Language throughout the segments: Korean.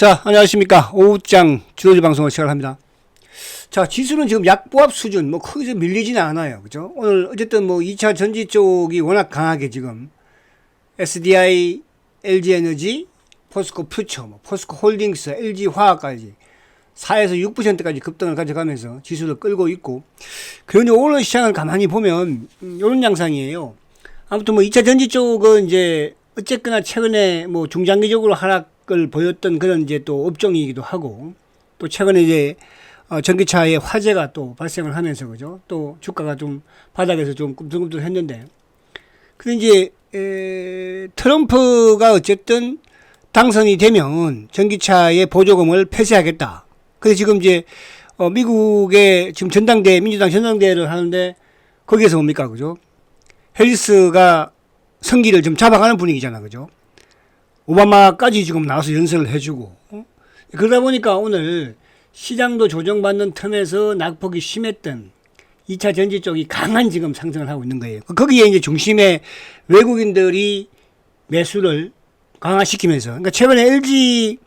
자, 안녕하십니까. 오후장 주도지 방송을 시작합니다. 자, 지수는 지금 약보합 수준, 뭐, 크게 밀리지는 않아요. 그죠? 오늘, 어쨌든 뭐, 2차 전지 쪽이 워낙 강하게 지금, SDI, LG 에너지, 포스코 퓨처, 뭐, 포스코 홀딩스, LG 화학까지, 4에서 6%까지 급등을 가져가면서 지수를 끌고 있고, 그런데 오늘 시장을 가만히 보면, 음, 요런 양상이에요. 아무튼 뭐, 2차 전지 쪽은 이제, 어쨌거나 최근에 뭐, 중장기적으로 하락 을 보였던 그런 이제 또 업종이기도 하고, 또 최근에 이제, 어, 전기차에 화재가 또 발생을 하면서 그죠? 또 주가가 좀 바닥에서 좀 꿈틀꿈틀 했는데. 근데 이제 에, 트럼프가 어쨌든 당선이 되면 전기차의 보조금을 폐쇄하겠다. 그래서 지금 이제 어, 미국의 지금 전당대 민주당 전당대회를 하는데 거기에서 뭡니까 그죠? 해리스가 성기를 좀 잡아가는 분위기잖아 그죠? 오바마까지 지금 나와서 연설을 해주고 어? 그러다 보니까 오늘 시장도 조정받는 틈에서 낙폭이 심했던 2차 전지 쪽이 강한 지금 상승을 하고 있는 거예요. 거기에 이제 중심에 외국인들이 매수를 강화시키면서 그러니까 최근에 LG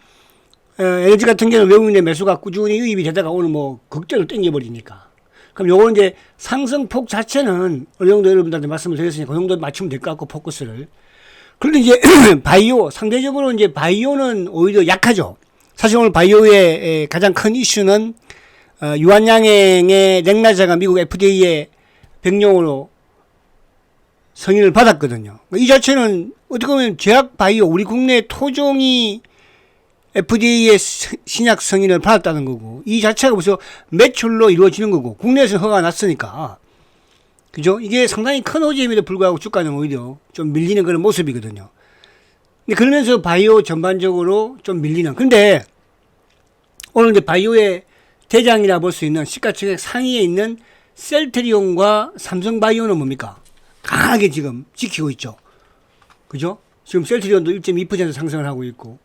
어, LG 같은 경우는 외국인의 매수가 꾸준히 유입이 되다가 오늘 뭐 극대로 땡겨버리니까 그럼 요거는 이제 상승폭 자체는 어느 정도 여러분들한테 말씀을 드렸으니까 그 정도 맞추면 될 것 같고 포커스를 그런데 이제 바이오 상대적으로 이제 바이오는 오히려 약하죠. 사실 오늘 바이오의 가장 큰 이슈는 어, 유한양행의 넥나자가 미국 FDA에 백령으로 승인을 받았거든요. 이 자체는 어떻게 보면 제약 바이오 우리 국내 토종이 FDA의 신약 승인을 받았다는 거고 이 자체가 벌써 매출로 이루어지는 거고 국내에서 허가가 났으니까 그죠? 이게 상당히 큰 호재임에도 불구하고 주가는 오히려 좀 밀리는 그런 모습이거든요. 근데 그러면서 바이오 전반적으로 좀 밀리는. 근데 오늘 이제 바이오의 대장이라 볼 수 있는 시가총액 상위에 있는 셀트리온과 삼성바이오는 뭡니까? 강하게 지금 지키고 있죠. 그죠? 지금 셀트리온도 1.2% 상승을 하고 있고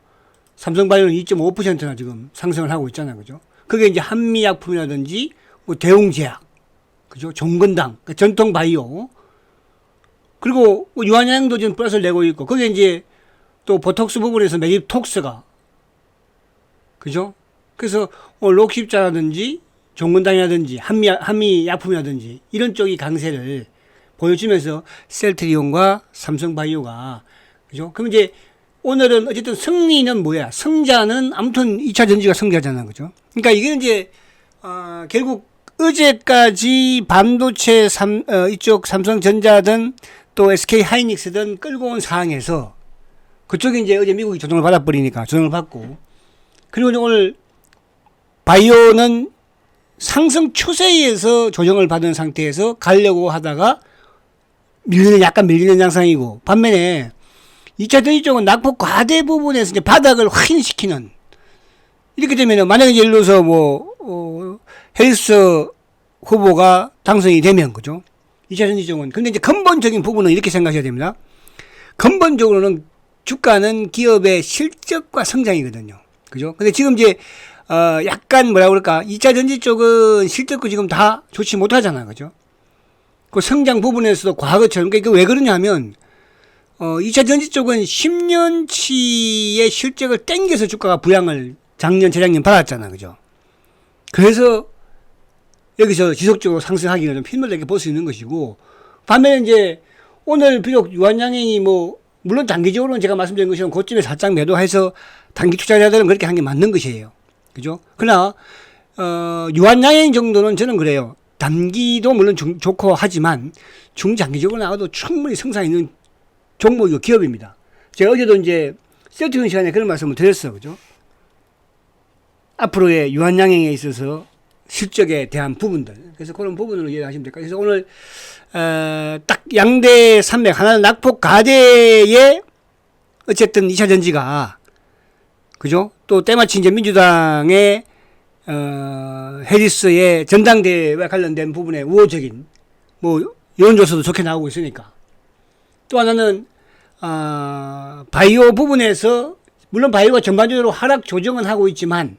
삼성바이오는 2.5%나 지금 상승을 하고 있잖아요. 그죠? 그게 이제 한미약품이라든지 뭐 대웅제약, 그죠? 종건당, 그러니까 전통 바이오 그리고 뭐 유한양도 지금 플러스를 내고 있고 그게 이제 또 보톡스 부분에서 매입 톡스가 그죠? 그래서 뭐 록십자라든지 종근당이라든지 한미 한미 약품이라든지 이런 쪽이 강세를 보여주면서 셀트리온과 삼성바이오가 그죠? 그럼 이제 오늘은 어쨌든 승리는 뭐야? 승자는 아무튼 2차 전지가 승자잖아, 그죠? 그러니까 이게 이제 어, 결국 어제까지 반도체 삼, 어, 이쪽 삼성전자든 또 SK 하이닉스든 끌고 온 상황에서 그쪽이 이제 어제 미국이 조정을 받아버리니까 조정을 받고 그리고 오늘 바이오는 상승 추세에서 조정을 받은 상태에서 가려고 하다가 밀리는 약간 밀리는 양상이고 반면에 2차 전지 쪽은 낙폭 과대 부분에서 이제 바닥을 확인시키는 이렇게 되면은 만약에 예를 들어서 뭐 어, 헬스 후보가 당선이 되면 그죠? 2차 전지 쪽은 근데 이제 근본적인 부분은 이렇게 생각하셔야 됩니다. 근본적으로는 주가는 기업의 실적과 성장이거든요. 그죠? 근데 지금 이제 어 약간 뭐라 그럴까? 2차 전지 쪽은 실적도 지금 다 좋지 못하잖아. 그죠? 그 성장 부분에서도 과거처럼 그러니까 왜 그러냐면 어 2차 전지 쪽은 10년치의 실적을 땡겨서 주가가 부양을 작년 재작년 받았잖아. 그죠? 그래서 여기서 지속적으로 상승하기는 좀 힘들게 볼 수 있는 것이고 반면에 이제 오늘 비록 유한양행이 뭐 물론 단기적으로는 제가 말씀드린 것처럼 고점에 살짝 매도해서 단기 투자자들은 그렇게 한 게 맞는 것이에요. 그죠? 그러나, 어, 유한양행 정도는 저는 그래요. 단기도 물론 중, 좋고 하지만 중장기적으로 나와도 충분히 성장 있는 종목이고 기업입니다. 제가 어제도 이제 세트gün 시간에 그런 말씀을 드렸어요. 그죠? 앞으로의 유한양행에 있어서 실적에 대한 부분들. 그래서 그런 부분을 이해하시면 될까요? 그래서 오늘, 어, 딱 양대 산맥, 하나는 낙폭 가대의 어쨌든 2차 전지가, 그죠? 또 때마침 이제 민주당의, 어, 해리스의 전당대회와 관련된 부분에 우호적인, 뭐, 여론조사도 좋게 나오고 있으니까. 또 하나는, 어, 바이오 부분에서, 물론 바이오가 전반적으로 하락 조정은 하고 있지만,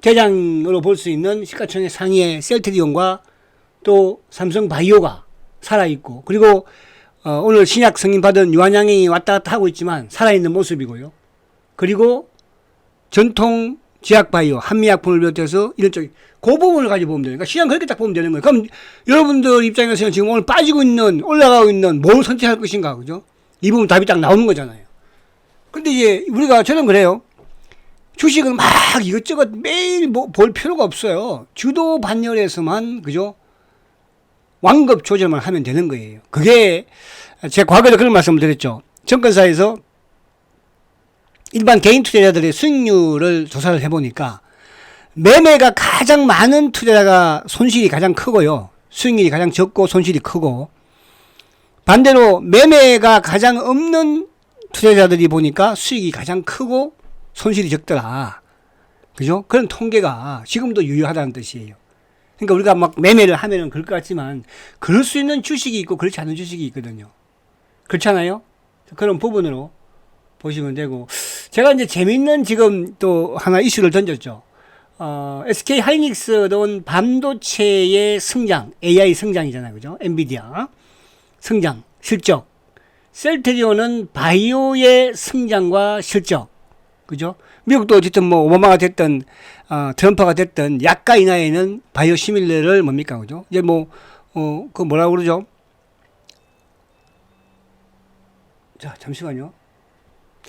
대장으로 볼 수 있는 시가총액 상위의 셀트리온과 또 삼성 바이오가 살아있고 그리고 어, 오늘 신약 승인 받은 유한양행이 왔다 갔다 하고 있지만 살아있는 모습이고요. 그리고 전통 제약 바이오, 한미약품을 비롯해서 이런 쪽, 그 부분을 가지고 보면 되는 거니까 시장 그렇게 딱 보면 되는 거예요. 그럼 여러분들 입장에서는 지금 오늘 빠지고 있는, 올라가고 있는 뭘 선택할 것인가, 그죠? 이 부분 답이 딱 나오는 거잖아요. 근데 이제 우리가 저는 그래요. 주식은 막 이것저것 매일 뭐 볼 필요가 없어요. 주도 반열에서만, 그죠? 완급 조절만 하면 되는 거예요. 그게 제가 과거에도 그런 말씀을 드렸죠. 정권사에서 일반 개인 투자자들의 수익률을 조사를 해보니까 매매가 가장 많은 투자자가 손실이 가장 크고요. 수익률이 가장 적고 손실이 크고 반대로 매매가 가장 없는 투자자들이 보니까 수익이 가장 크고 손실이 적더라. 그죠? 그런 통계가 지금도 유효하다는 뜻이에요. 그러니까 우리가 막 매매를 하면은 그럴 것 같지만 그럴 수 있는 주식이 있고 그렇지 않은 주식이 있거든요. 그렇잖아요? 그런 부분으로 보시면 되고 제가 이제 재밌는 지금 또 하나 이슈를 던졌죠. 어, SK 하이닉스는 반도체의 성장, AI 성장이잖아요. 그죠? 엔비디아 성장, 실적. 셀트리온은 바이오의 성장과 실적. 그죠? 미국도 어쨌든 뭐 오바마가 됐던 어, 트럼프가 됐던 약가 인하에는 바이오 시밀러를 뭡니까 그죠? 이제 뭐 어, 그 뭐라고 그러죠? 자, 잠시만요.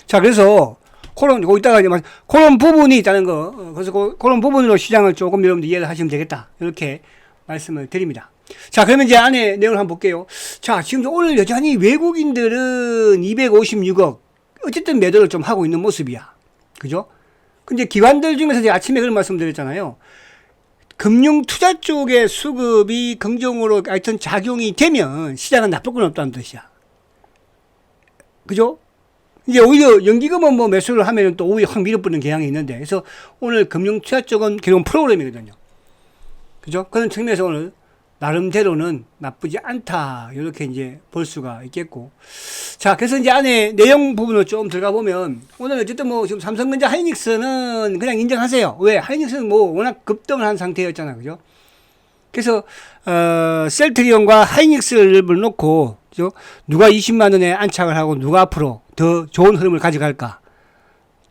자, 그래서 그런 거 이따가 이제 말- 그런 부분이 있다는 거. 어, 그래서 그, 그런 부분으로 시장을 조금 여러분들 이해를 하시면 되겠다. 이렇게 말씀을 드립니다. 자, 그러면 이제 안에 내용을 한번 볼게요. 자, 지금 오늘 여전히 외국인들은 256억 어쨌든 매도를 좀 하고 있는 모습이야. 그죠? 근데 기관들 중에서 이제 아침에 그런 말씀 드렸잖아요. 금융 투자 쪽의 수급이 긍정으로 하여튼 작용이 되면 시장은 나쁠 건 없다는 뜻이야. 그죠? 이제 오히려 연기금은 뭐 매수를 하면 또 오히려 확 밀어붙는 경향이 있는데 그래서 오늘 금융 투자 쪽은 결국 프로그램이거든요. 그죠? 그런 측면에서 오늘 나름대로는 나쁘지 않다. 이렇게 이제 볼 수가 있겠고. 자, 그래서 이제 안에 내용 부분을 좀 들어가 보면 오늘 어쨌든 뭐 지금 삼성전자 하이닉스는 그냥 인정하세요. 왜? 하이닉스는 뭐 워낙 급등을 한 상태였잖아. 그죠? 그래서 어, 셀트리온과 하이닉스를 놓고 그죠? 누가 20만 원에 안착을 하고 누가 앞으로 더 좋은 흐름을 가져갈까?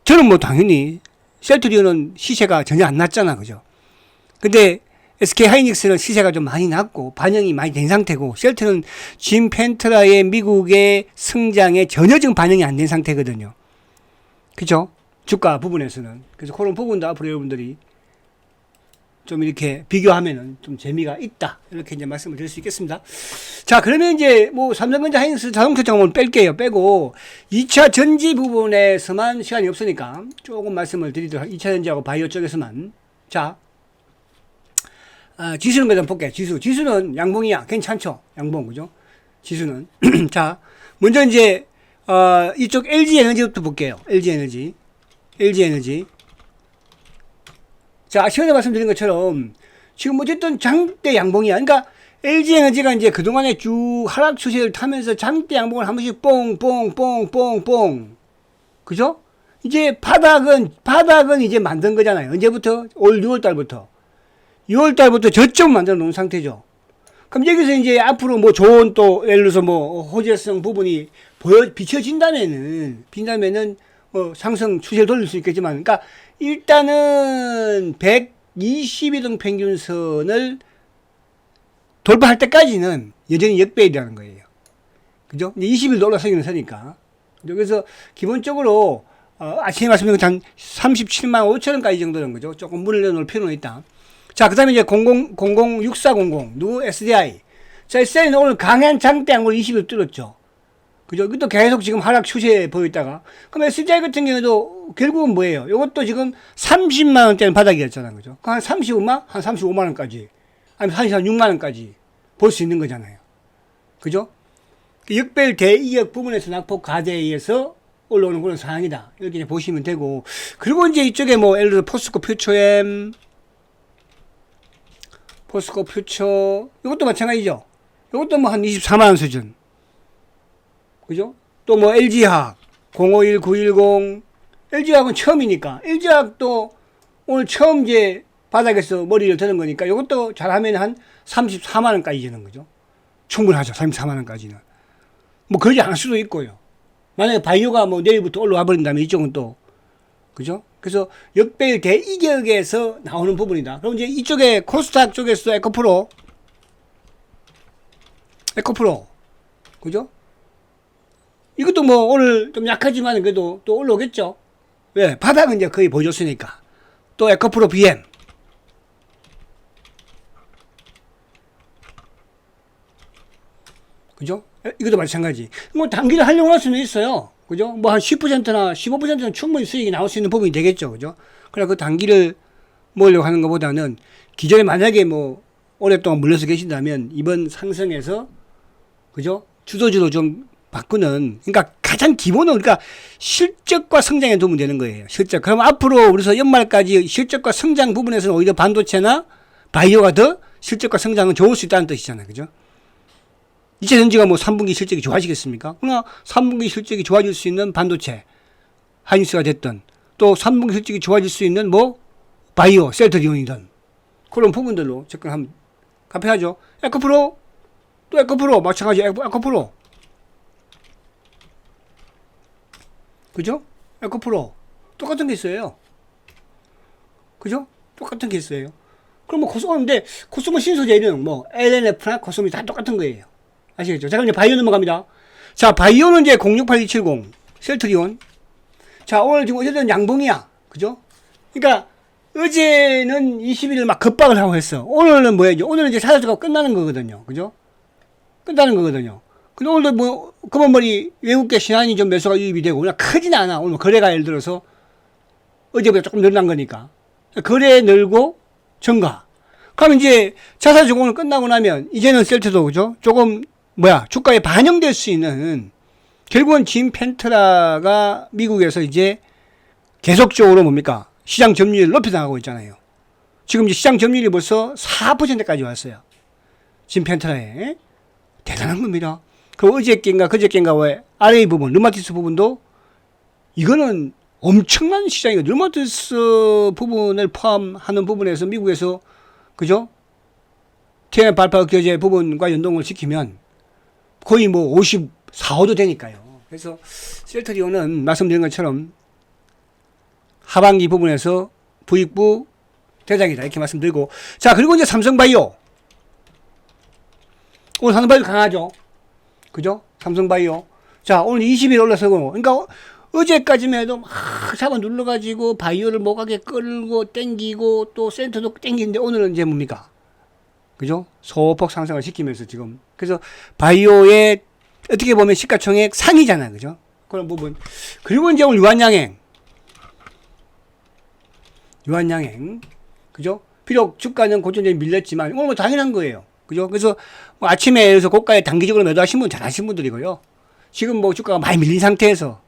저는 뭐 당연히 셀트리온은 시세가 전혀 안 났잖아. 그죠? 근데 SK 하이닉스는 시세가 좀 많이 났고 반영이 많이 된 상태고 셀트는 짐 펜트라의 미국의 성장에 전혀 지금 반영이 안 된 상태거든요. 그죠? 주가 부분에서는. 그래서 그런 부분도 앞으로 여러분들이 좀 이렇게 비교하면은 좀 재미가 있다. 이렇게 이제 말씀을 드릴 수 있겠습니다. 자, 그러면 이제 뭐 삼성전자 하이닉스 자동차 장을 뺄게요. 빼고 2차 전지 부분에서만 시간이 없으니까 조금 말씀을 드리도록 2차 전지하고 바이오 쪽에서만. 자, 아, 지수는 그냥 볼게요. 지수. 지수는 양봉이야. 괜찮죠? 양봉, 그죠? 지수는. 자, 먼저 이제, 어, 이쪽 LG 에너지부터 볼게요. LG 에너지. LG 에너지. 자, 시간에 말씀드린 것처럼 지금 어쨌든 장대 양봉이야. 그러니까 LG 에너지가 이제 그동안에 쭉 하락 추세를 타면서 장대 양봉을 한 번씩 뽕, 뽕, 뽕, 뽕, 뽕. 그죠? 이제 바닥은, 바닥은 이제 만든 거잖아요. 언제부터? 올 6월 달부터. 6월 달부터 저점 만들어 놓은 상태죠. 그럼 여기서 이제 앞으로 뭐 좋은 또 예를 들어서 뭐 호재성 부분이 보여 비춰진다면은 빈다면은 어 상승 추세를 돌릴 수 있겠지만 그러니까 일단은 120이등 평균선을 돌파할 때까지는 여전히 역배이라는 거예요. 그죠? 이제 20일도 올라서기는 서니까. 그래서 기본적으로 어, 아침에 말씀드린 것한 37만 5천 원까지 정도는 거죠. 조금 문을 내놓을 필요는 있다. 자, 그 다음에 이제 00, 00, 6400, 누 SDI. 자, SDI는 오늘 강한 장대 양을 20일 뚫었죠. 그죠? 이것도 계속 지금 하락 추세에 보였다가. 그럼 SDI 같은 경우에도 결국은 뭐예요? 이것도 지금 30만원대는 바닥이었잖아요. 그죠? 한 35만? 한 35만원까지. 아니면 한 36만원까지 볼 수 있는 거잖아요. 그죠? 그 역별 대이역 부분에서 낙폭 가대에 의해서 올라오는 그런 상황이다. 이렇게 보시면 되고. 그리고 이제 이쪽에 뭐, 예를 들어 포스코 퓨처엠, 포스코 퓨처 이것도 마찬가지죠. 이것도 뭐 한 24만 원 수준. 그죠? 또 뭐 LG학 051910 LG학은 처음이니까 LG학도 오늘 처음 이제 바닥에서 머리를 드는 거니까 이것도 잘하면 한 34만 원까지 되는 거죠. 충분하죠. 34만 원까지는. 뭐 그러지 않을 수도 있고요. 만약에 바이오가 뭐 내일부터 올라와 버린다면 이쪽은 또 그죠? 그래서 역배열 대이격에서 나오는 부분이다. 그럼 이제 이쪽에 코스닥 쪽에서 에코프로, 에코프로, 그죠? 이것도 뭐 오늘 좀 약하지만 그래도 또 올라오겠죠? 왜? 바닥은 이제 거의 보여줬으니까. 또 에코프로 BM. 그죠? 에, 이것도 마찬가지. 뭐 단기를 활용할 수는 있어요. 그죠? 뭐 한 10%나 15%는 충분히 수익이 나올 수 있는 부분이 되겠죠. 그죠? 그래 그 단기를 모으려고 하는 것보다는 기존에 만약에 뭐 오랫동안 물려서 계신다면 이번 상승에서 그죠? 주도주로 좀 바꾸는 그러니까 가장 기본은 그러니까 실적과 성장에 도움이 되는 거예요. 실적. 그럼 앞으로 우리서 연말까지 실적과 성장 부분에서는 오히려 반도체나 바이오가 더 실적과 성장은 좋을 수 있다는 뜻이잖아요. 그죠? 이체 전지가 뭐 3분기 실적이 좋아지겠습니까? 그러나 3분기 실적이 좋아질 수 있는 반도체, 하이닉스가 됐든 또 3분기 실적이 좋아질 수 있는 뭐 바이오, 셀트리온이든 그런 부분들로 접근하면 가능하죠. 에코프로 또 에코프로 마찬가지 에코- 에코프로 그죠? 에코프로 똑같은 게 있어요. 그죠? 똑같은 게 있어요. 그럼 뭐 코스모인데 코스모 신소재는 뭐 LNF나 코스모이 다 똑같은 거예요. 아시겠죠? 자, 그럼 이제 바이오 넘어갑니다. 자, 바이오는 이제 068270 셀트리온. 자, 오늘 지금 어제는 양봉이야. 그죠? 그러니까 어제는 21일 막 급박을 하고 했어. 오늘은 뭐예요? 오늘은 이제 사자주가 끝나는 거거든요. 그죠? 끝나는 거거든요. 근데 오늘도 뭐, 검은머리 외국계 신한이 좀 매수가 유입이 되고, 그냥 크진 않아. 오늘 거래가 예를 들어서 어제보다 조금 늘어난 거니까. 거래 늘고 증가. 그럼 이제 자사주 오늘 끝나고 나면 이제는 셀트도 그죠? 조금 뭐야 주가에 반영될 수 있는 결국은 짐 펜트라가 미국에서 이제 계속적으로 뭡니까 시장 점유율을 높여 나가고 있잖아요. 지금 이제 시장 점유율이 벌써 4%까지 왔어요. 짐 펜트라에 대단한 겁니다. 그 어저께인가 그저께인가 왜 RA 부분 르마티스 부분도 이거는 엄청난 시장이고 르마티스 부분을 포함하는 부분에서 미국에서 그죠? 태양 발파 교제 부분과 연동을 시키면 거의 뭐 54, 5도 되니까요. 그래서 셀트리온은 말씀드린 것처럼 하반기 부분에서 부익부 대장이다 이렇게 말씀드리고 자 그리고 이제 삼성바이오 오늘 삼성바이오 강하죠. 그죠? 삼성바이오 자 오늘 20일 올라서고 그러니까 어제까지만 해도 막 잡아 눌러가지고 바이오를 목하게 끌고 땡기고 또 센터도 땡기는데 오늘은 이제 뭡니까? 그죠? 소폭 상승을 시키면서 지금 그래서 바이오의 어떻게 보면 시가총액 상위잖아, 그죠? 그런 부분. 그리고 이제 오늘 유한양행, 유한양행, 그죠? 비록 주가는 고점에 밀렸지만 오늘 뭐 당연한 거예요, 그죠? 그래서 뭐 아침에 그래서 고가에 단기적으로 매도하신 분 잘하신 분들이고요. 지금 뭐 주가가 많이 밀린 상태에서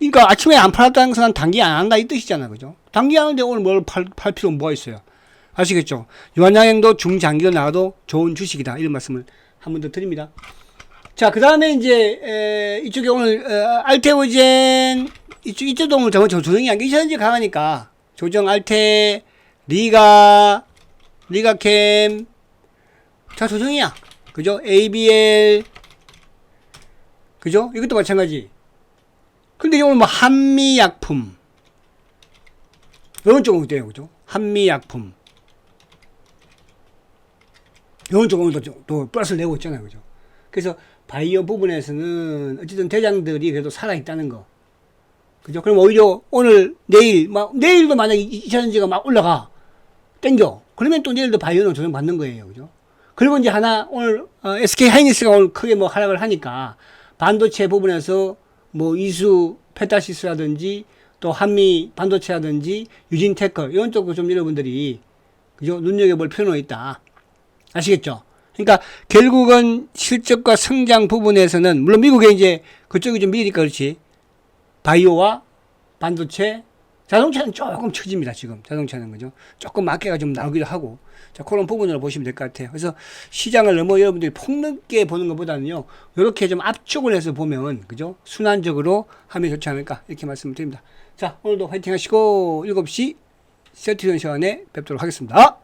그러니까 아침에 안 팔았다는 것은 단기 안 한다 이 뜻이잖아, 그죠? 단기 하는데 오늘 뭘 팔, 팔 필요 뭐가 있어요? 아시겠죠? 유한양행도 중장기로 나가도 좋은 주식이다. 이런 말씀을 한 번 더 드립니다. 자, 그 다음에 이제, 에, 이쪽에 오늘, 어, 알테오젠, 이쪽, 이쪽도 오늘 저, 저 조정이 안 계셨는지 강하니까, 조정 알테, 리가, 리가캠, 자, 조정이야. 그죠? ABL, 그죠? 이것도 마찬가지. 근데 오늘 뭐, 한미약품, 이런 쪽은 어때요? 그죠? 한미약품. 이런 쪽은 또, 또 플러스를 내고 있잖아요. 그죠? 그래서 바이오 부분에서는 어쨌든 대장들이 그래도 살아있다는 거. 그죠? 그럼 오히려 오늘, 내일, 막, 내일도 만약에 2차전지가 막 올라가. 땡겨. 그러면 또 내일도 바이오는 조정 받는 거예요. 그죠? 그리고 이제 하나, 오늘, 어, SK 하이닉스가 오늘 크게 뭐 하락을 하니까 반도체 부분에서 뭐 이수 페타시스라든지 또 한미 반도체라든지 유진테크 이런 쪽도 좀 여러분들이 그죠? 눈여겨볼 필요는 있다. 아시겠죠? 그러니까 결국은 실적과 성장 부분에서는 물론 미국에 이제 그쪽이 좀 미리니까 그렇지. 바이오와 반도체 자동차는 조금 처집니다 지금. 자동차는 그죠? 조금 맞게가 좀 나오기도 하고. 자 그런 부분으로 보시면 될 것 같아요. 그래서 시장을 너무 여러분들이 폭넓게 보는 것보다는요 이렇게 좀 압축을 해서 보면 그죠? 순환적으로 하면 좋지 않을까 이렇게 말씀을 드립니다. 자 오늘도 화이팅 하시고 7시 세트전 시간에 뵙도록 하겠습니다